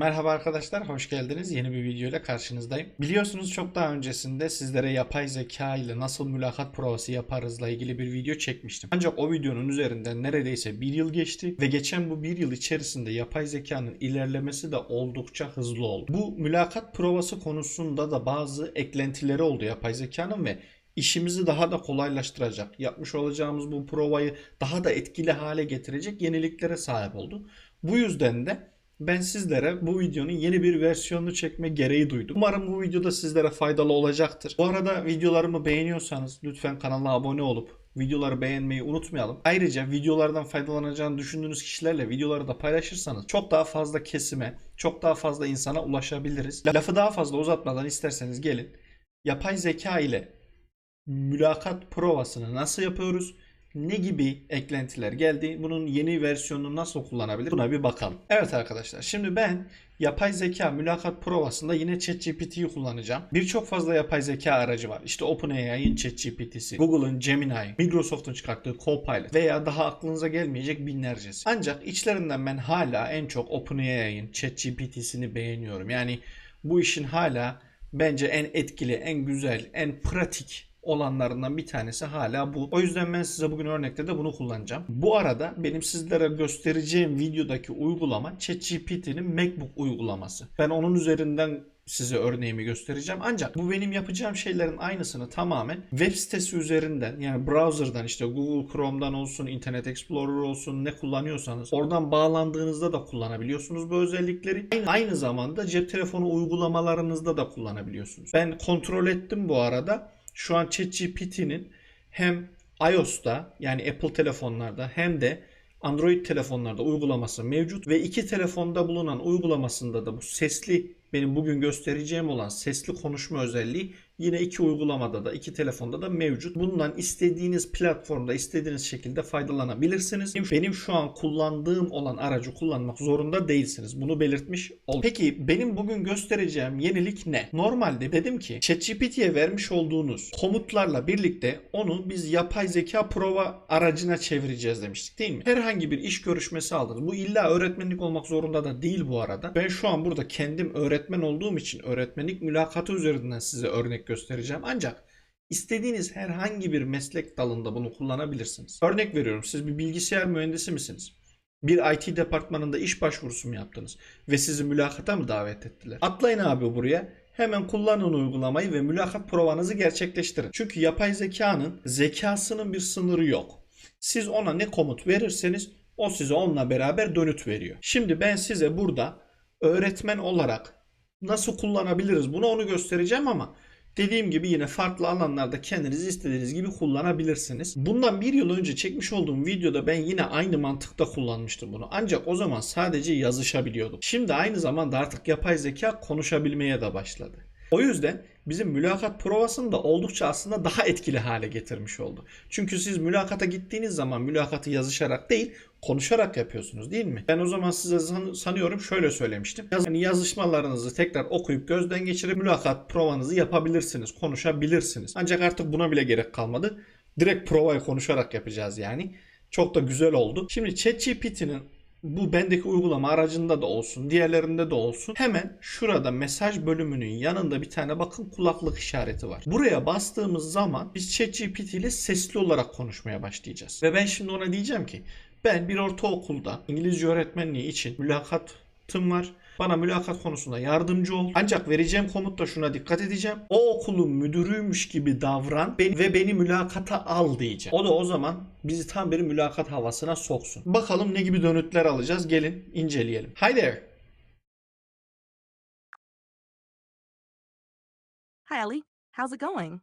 Merhaba arkadaşlar, hoş geldiniz. Yeni bir video ile karşınızdayım. Biliyorsunuz çok daha öncesinde sizlere yapay zeka ile nasıl mülakat provası yaparızla ilgili bir video çekmiştim. Ancak o videonun üzerinden neredeyse bir yıl geçti ve geçen bu bir yıl içerisinde yapay zekanın ilerlemesi de oldukça hızlı oldu. Bu mülakat provası konusunda da bazı eklentileri oldu yapay zekanın ve işimizi daha da kolaylaştıracak, yapmış olacağımız bu provayı daha da etkili hale getirecek yeniliklere sahip oldu. Bu yüzden de ben sizlere bu videonun yeni bir versiyonunu çekme gereği duydum. Umarım bu videoda sizlere faydalı olacaktır. Bu arada videolarımı beğeniyorsanız lütfen kanala abone olup videoları beğenmeyi unutmayalım. Ayrıca videolardan faydalanacağını düşündüğünüz kişilerle videoları da paylaşırsanız çok daha fazla kesime, çok daha fazla insana ulaşabiliriz. Lafı daha fazla uzatmadan isterseniz gelin. Yapay zeka ile mülakat provasını nasıl yapıyoruz? Ne gibi eklentiler geldi? Bunun yeni versiyonunu nasıl kullanabilir? Buna bir bakalım. Evet arkadaşlar şimdi ben yapay zeka mülakat provasında yine ChatGPT'yi kullanacağım. Birçok fazla yapay zeka aracı var. İşte OpenAI'ın ChatGPT'si, Google'ın Gemini, Microsoft'un çıkarttığı Copilot veya daha aklınıza gelmeyecek binlercesi. Ancak içlerinden ben hala en çok OpenAI'ın ChatGPT'sini beğeniyorum. Yani bu işin hala bence en etkili, en güzel, en pratik olanlarından bir tanesi hala bu. O yüzden ben size bugün örnekte de bunu kullanacağım. Bu arada benim sizlere göstereceğim videodaki uygulama ChatGPT'nin MacBook uygulaması. Ben onun üzerinden size örneğimi göstereceğim. Ancak bu benim yapacağım şeylerin aynısını tamamen web sitesi üzerinden yani browser'dan işte Google Chrome'dan olsun, Internet Explorer olsun ne kullanıyorsanız oradan bağlandığınızda da kullanabiliyorsunuz bu özellikleri. Aynı, aynı zamanda cep telefonu uygulamalarınızda da kullanabiliyorsunuz. Ben kontrol ettim bu arada şu an ChatGPT'nin hem iOS'ta yani Apple telefonlarda hem de Android telefonlarda uygulaması mevcut ve iki telefonda bulunan uygulamasında da bu sesli benim bugün göstereceğim olan sesli konuşma özelliği yine iki uygulamada da iki telefonda da mevcut. Bundan istediğiniz platformda istediğiniz şekilde faydalanabilirsiniz. Benim şu an kullandığım olan aracı kullanmak zorunda değilsiniz. Bunu belirtmiş oldum. Peki benim bugün göstereceğim yenilik ne? Normalde dedim ki ChatGPT'ye vermiş olduğunuz komutlarla birlikte onu biz yapay zeka prova aracına çevireceğiz demiştik değil mi? Herhangi bir iş görüşmesi aldınız. Bu illa öğretmenlik olmak zorunda da değil bu arada. Ben şu an burada kendim öğretmen olduğum için öğretmenlik mülakatı üzerinden size örnek göstereceğim. Ancak istediğiniz herhangi bir meslek dalında bunu kullanabilirsiniz. Örnek veriyorum siz bir bilgisayar mühendisi misiniz? Bir IT departmanında iş başvurusu mu yaptınız? Ve sizi mülakata mı davet ettiler? Atlayın abi buraya. Hemen kullanın uygulamayı ve mülakat provanızı gerçekleştirin. Çünkü yapay zekanın zekasının bir sınırı yok. Siz ona ne komut verirseniz o size onunla beraber dönüt veriyor. Şimdi ben size burada öğretmen olarak nasıl kullanabiliriz bunu onu göstereceğim ama dediğim gibi yine farklı alanlarda kendiniz istediğiniz gibi kullanabilirsiniz. Bundan bir yıl önce çekmiş olduğum videoda ben yine aynı mantıkta kullanmıştım bunu. Ancak o zaman sadece yazışabiliyordum. Şimdi aynı zamanda artık yapay zeka konuşabilmeye de başladı. O yüzden bizim mülakat provasını da oldukça aslında daha etkili hale getirmiş oldu. Çünkü siz mülakata gittiğiniz zaman mülakatı yazışarak değil konuşarak yapıyorsunuz değil mi? Ben o zaman size san- sanıyorum şöyle söylemiştim. Yaz- Yani yazışmalarınızı tekrar okuyup gözden geçirip mülakat provanızı yapabilirsiniz, konuşabilirsiniz. Ancak artık buna bile gerek kalmadı. Direkt provayı konuşarak yapacağız yani. Çok da güzel oldu. Şimdi ChatGPT'nin bu bendeki uygulama aracında da olsun, diğerlerinde de olsun. Hemen şurada mesaj bölümünün yanında bir tane bakın kulaklık işareti var. Buraya bastığımız zaman biz ChatGPT ile sesli olarak konuşmaya başlayacağız. Ve ben şimdi ona diyeceğim ki ben bir ortaokulda İngilizce öğretmenliği için mülakatım var. Bana mülakat konusunda yardımcı ol. Ancak vereceğim komutta şuna dikkat edeceğim. O okulun müdürüymüş gibi davran ve beni mülakata al diyeceğim. O da o zaman bizi tam bir mülakat havasına soksun. Bakalım ne gibi dönütler alacağız. Gelin inceleyelim. Hi there. Hi, Ellie. How's it going?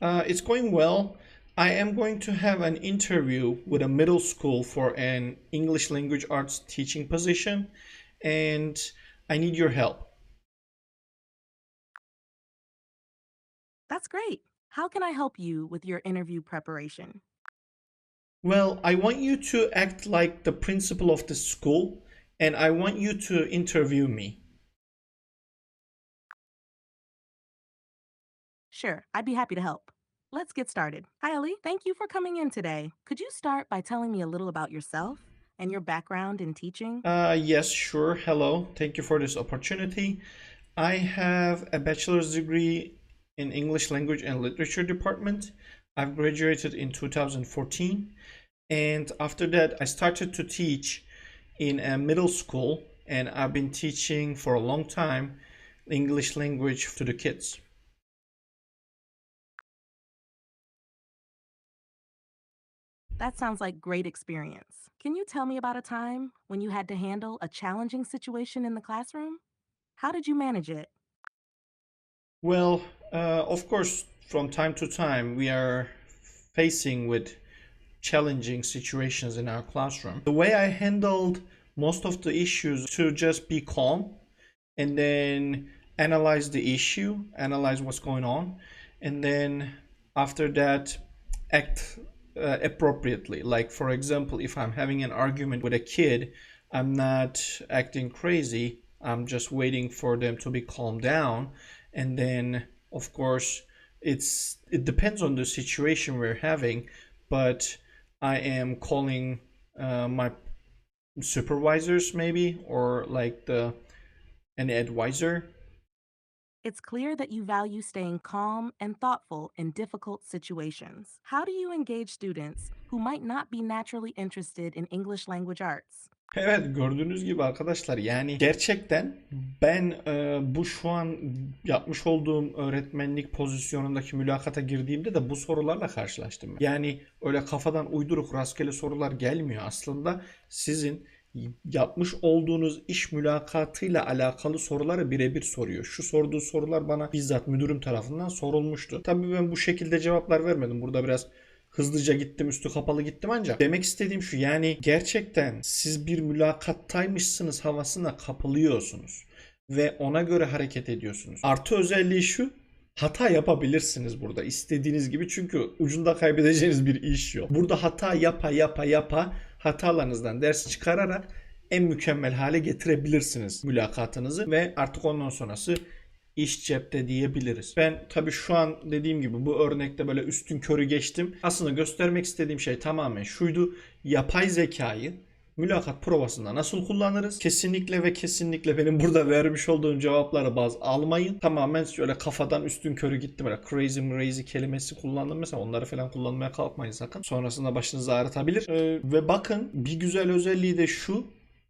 Uh, it's going well. I am going to have an interview with a middle school for an English language arts teaching position, and I need your help. That's great. How can I help you with your interview preparation? Well, I want you to act like the principal of the school, and I want you to interview me. Sure, I'd be happy to help. Let's get started. Hi, Ellie. Thank you for coming in today. Could you start by telling me a little about yourself? And your background in teaching? Uh, yes, sure. Hello. Thank you for this opportunity. I have a bachelor's degree in English Language and Literature Department. I've graduated in 2014. And after that, I started to teach in a middle school. And I've been teaching for a long time English language to the kids. That sounds like great experience. Can you tell me about a time when you had to handle a challenging situation in the classroom? How did you manage it? Well, uh, of course, from time to time, we are facing with challenging situations in our classroom. The way I handled most of the issues to just be calm and then analyze the issue, analyze what's going on, and then after that, act uh, appropriately. Like, for example, if I'm having an argument with a kid, I'm not acting crazy. I'm just waiting for them to be calmed down, and then, of course, it's it depends on the situation we're having, but I am calling uh, my supervisors maybe or like the an advisor It's clear that you value staying calm and thoughtful in difficult situations. How do you engage students who might not be naturally interested in English language arts? Evet gördüğünüz gibi arkadaşlar yani gerçekten ben e, bu şu an yapmış olduğum öğretmenlik pozisyonundaki mülakata girdiğimde de bu sorularla karşılaştım. Yani öyle kafadan uyduruk rastgele sorular gelmiyor aslında sizin yapmış olduğunuz iş mülakatıyla alakalı soruları birebir soruyor. Şu sorduğu sorular bana bizzat müdürüm tarafından sorulmuştu. Tabii ben bu şekilde cevaplar vermedim. Burada biraz hızlıca gittim üstü kapalı gittim ancak demek istediğim şu yani gerçekten siz bir mülakattaymışsınız havasına kapılıyorsunuz ve ona göre hareket ediyorsunuz. Artı özelliği şu hata yapabilirsiniz burada istediğiniz gibi çünkü ucunda kaybedeceğiniz bir iş yok. Burada hata yapa yapa yapa hatalarınızdan ders çıkararak en mükemmel hale getirebilirsiniz mülakatınızı ve artık ondan sonrası iş cepte diyebiliriz. Ben tabii şu an dediğim gibi bu örnekte böyle üstün körü geçtim. Aslında göstermek istediğim şey tamamen şuydu. Yapay zekayı mülakat provasında nasıl kullanırız? Kesinlikle ve kesinlikle benim burada vermiş olduğum cevapları baz almayın. Tamamen şöyle kafadan üstün körü gittim. Böyle crazy crazy kelimesi kullandım mesela onları falan kullanmaya kalkmayın sakın. Sonrasında başınızı ağrıtabilir. Ee, ve bakın bir güzel özelliği de şu.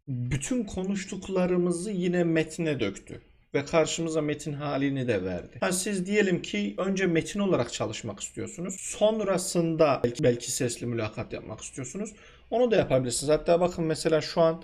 Bütün konuştuklarımızı yine metne döktü ve karşımıza metin halini de verdi. Ha, siz diyelim ki önce metin olarak çalışmak istiyorsunuz. Sonrasında belki, belki sesli mülakat yapmak istiyorsunuz. Onu da yapabilirsiniz. Hatta bakın mesela şu an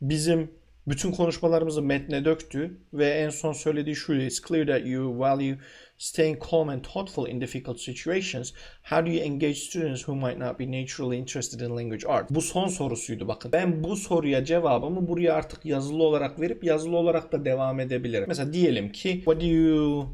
bizim bütün konuşmalarımızı metne döktü ve en son söylediği şu It's clear that you value staying calm and thoughtful in difficult situations. How do you engage students who might not be naturally interested in language art? Bu son sorusuydu bakın. Ben bu soruya cevabımı buraya artık yazılı olarak verip yazılı olarak da devam edebilirim. Mesela diyelim ki what do you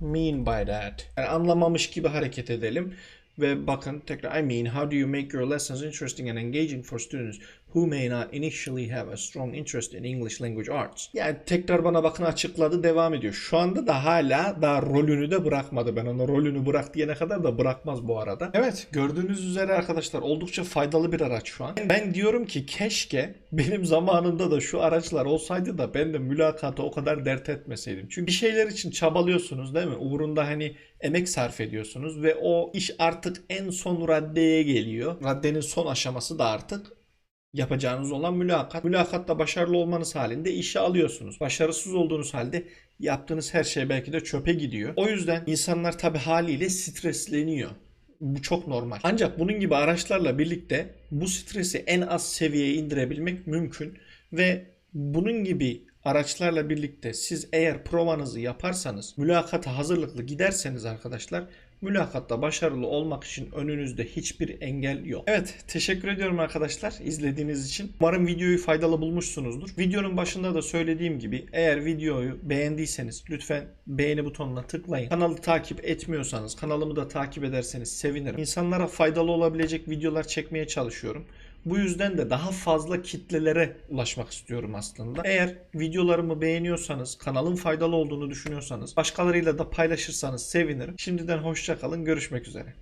mean by that? Yani anlamamış gibi hareket edelim. Ve bakın tekrar I mean how do you make your lessons interesting and engaging for students who may not initially have a strong interest in English language arts? Yani tekrar bana bakın açıkladı devam ediyor. Şu anda da hala daha rolünü de bırakmadı. Ben ona rolünü bırak diyene kadar da bırakmaz bu arada. Evet gördüğünüz üzere arkadaşlar oldukça faydalı bir araç şu an. Ben diyorum ki keşke benim zamanımda da şu araçlar olsaydı da ben de mülakata o kadar dert etmeseydim. Çünkü bir şeyler için çabalıyorsunuz değil mi? Uğrunda hani emek sarf ediyorsunuz ve o iş artık en son raddeye geliyor. Raddenin son aşaması da artık yapacağınız olan mülakat. Mülakatta başarılı olmanız halinde işe alıyorsunuz. Başarısız olduğunuz halde yaptığınız her şey belki de çöpe gidiyor. O yüzden insanlar tabi haliyle stresleniyor. Bu çok normal. Ancak bunun gibi araçlarla birlikte bu stresi en az seviyeye indirebilmek mümkün ve bunun gibi araçlarla birlikte siz eğer provanızı yaparsanız, mülakata hazırlıklı giderseniz arkadaşlar mülakatta başarılı olmak için önünüzde hiçbir engel yok. Evet teşekkür ediyorum arkadaşlar izlediğiniz için. Umarım videoyu faydalı bulmuşsunuzdur. Videonun başında da söylediğim gibi eğer videoyu beğendiyseniz lütfen beğeni butonuna tıklayın. Kanalı takip etmiyorsanız kanalımı da takip ederseniz sevinirim. İnsanlara faydalı olabilecek videolar çekmeye çalışıyorum. Bu yüzden de daha fazla kitlelere ulaşmak istiyorum aslında. Eğer videolarımı beğeniyorsanız, kanalın faydalı olduğunu düşünüyorsanız, başkalarıyla da paylaşırsanız sevinirim. Şimdiden hoşça kalın, görüşmek üzere.